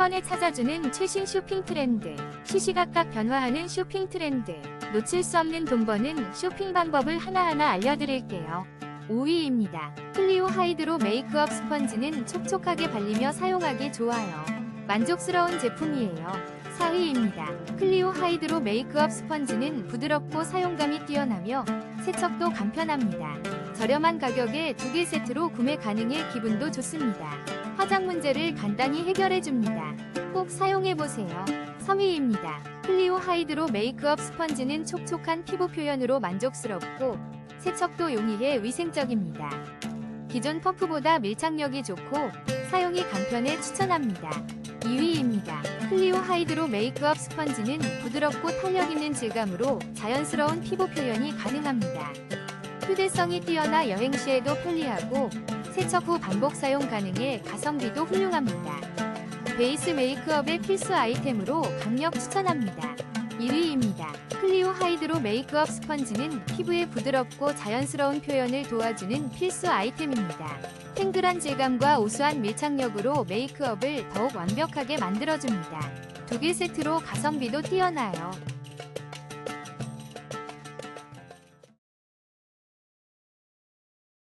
번에 찾아주는 최신 쇼핑 트렌드. 시시각각 변화하는 쇼핑 트렌드. 놓칠 수 없는 돈 버는 쇼핑 방법을 하나하나 알려드릴게요. 5위입니다. 클리오 하이드로 메이크업 스펀지는 촉촉하게 발리며 사용하기 좋아요. 만족스러운 제품이에요. 4위입니다. 클리오 하이드로 메이크업 스펀지는 부드럽고 사용감이 뛰어나며 세척도 간편합니다. 저렴한 가격에 두 개 세트로 구매 가능해 기분도 좋습니다. 화장 문제를 간단히 해결해줍니다. 꼭 사용해보세요. 3위입니다. 클리오 하이드로 메이크업 스펀지는 촉촉한 피부 표현으로 만족스럽고 세척도 용이해 위생적입니다. 기존 펌프보다 밀착력이 좋고 사용이 간편해 추천합니다. 2위입니다. 클리오 하이드로 메이크업 스펀지는 부드럽고 탄력 있는 질감으로 자연스러운 피부 표현이 가능합니다. 휴대성이 뛰어나 여행 시에도 편리하고 세척 후 반복 사용 가능해 가성비도 훌륭합니다. 베이스 메이크업의 필수 아이템으로 강력 추천합니다. 1위입니다. 클리오 하이드로 메이크업 스펀지는 피부의 부드럽고 자연스러운 표현을 도와주는 필수 아이템입니다. 탱글한 질감과 우수한 밀착력으로 메이크업을 더욱 완벽하게 만들어줍니다. 두 개 세트로 가성비도 뛰어나요.